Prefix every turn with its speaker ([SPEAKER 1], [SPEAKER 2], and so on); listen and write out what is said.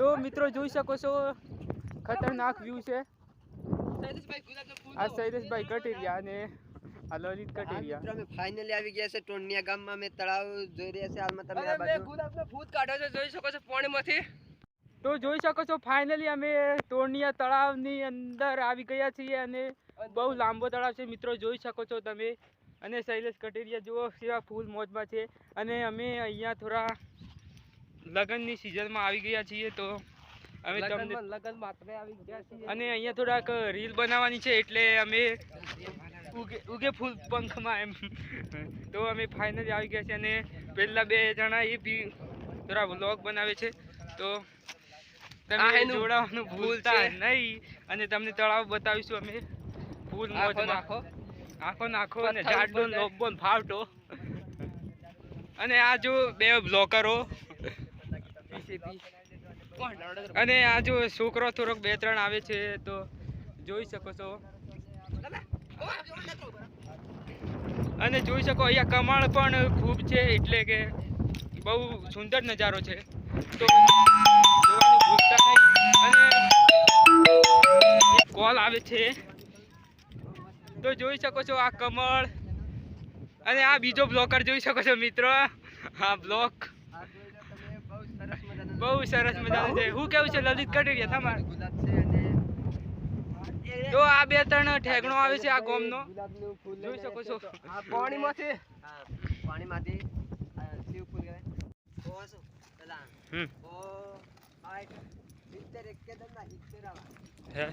[SPEAKER 1] તો મિત્રો જોઈ શકો છો ખતરનાક વ્યૂ છે. આ શૈલેષભાઈ કટેરિયા અને આ લલિત કટેરિયા.
[SPEAKER 2] મિત્રો અમે ફાઇનલી આવી ગયા છે ટોનિયા ગામમાં. અમે તળાવ જોઈ રહ્યા છે હાલમાં તમે આ બાજુ
[SPEAKER 3] ગુલાબનો ભૂત કાઢ્યો છે જોઈ શકો છો પાણીમાંથી.
[SPEAKER 1] તો જોઈ શકો છો ફાઇનલી અમે તોરણિયા તળાવની અંદર આવી ગયા છીએ અને બહુ લાંબો તળાવ છે. મિત્રો જોઈ શકો છો તમે. અને શૈલેષ કટેરિયા જુઓ કેવા ફૂલ મોજમાં છે. અને અમે અહીંયા થોડા લગ્નની સિઝનમાં આવી ગયા છીએ તો અમે તમને
[SPEAKER 3] લગ્ન લગનમાં આવી ગયા છીએ.
[SPEAKER 1] અને અહીંયા થોડાક રીલ બનાવવાની છે એટલે અમે ઉગે ઉગે ફૂલ પંખમાં એમ. તો અમે ફાઇનલી આવી ગયા છીએ અને પહેલાં બે જણા એ બી થોડા વ્લોગ બનાવે છે. તો તમે જોડાવાનું
[SPEAKER 3] ભૂલ
[SPEAKER 1] ભૂલતા નહીં. અને તમને તળાવ બતાવીશું અમે ફૂલ મોજ
[SPEAKER 3] નાખો.
[SPEAKER 1] આખો નાખો અને જાડો લોબો ફાવટો અને આ જો બે બ્લોકરો અને આ જો છોકરો થોડોક બે ત્રણ આવે છે તો જોઈ શકો છો. અને જોઈ શકો અહીંયા કમાળ પણ ખૂબ છે એટલે કે બહુ સુંદર નજારો છે. તો જોવાનું ભૂલતા નહીં. અને કોલ આવે છે. તો જોઈ શકો છો આ કમળ. અને આ બીજો બ્લોકર જોઈ શકો છો મિત્રો. આ બ્લોક
[SPEAKER 2] આ જોઈ લો તમે બહુ સરસ મજાનું
[SPEAKER 1] બહુ સરસ મજાનું છે. હું કેવું છે લલિત કટેરિયા? તમારે
[SPEAKER 2] અને
[SPEAKER 1] આ બે ત્રણ ઠેગણો આવે છે આ ગોમનો. જોઈ શકો છો.
[SPEAKER 2] આ
[SPEAKER 3] પાણીમાંથી.
[SPEAKER 2] હા, પાણીમાંથી શિવ ફૂલ કહેવાય ઓ શું પેલા ઓ સિત્તેર એકેદમ ના સિત્તેર આવા
[SPEAKER 1] હે?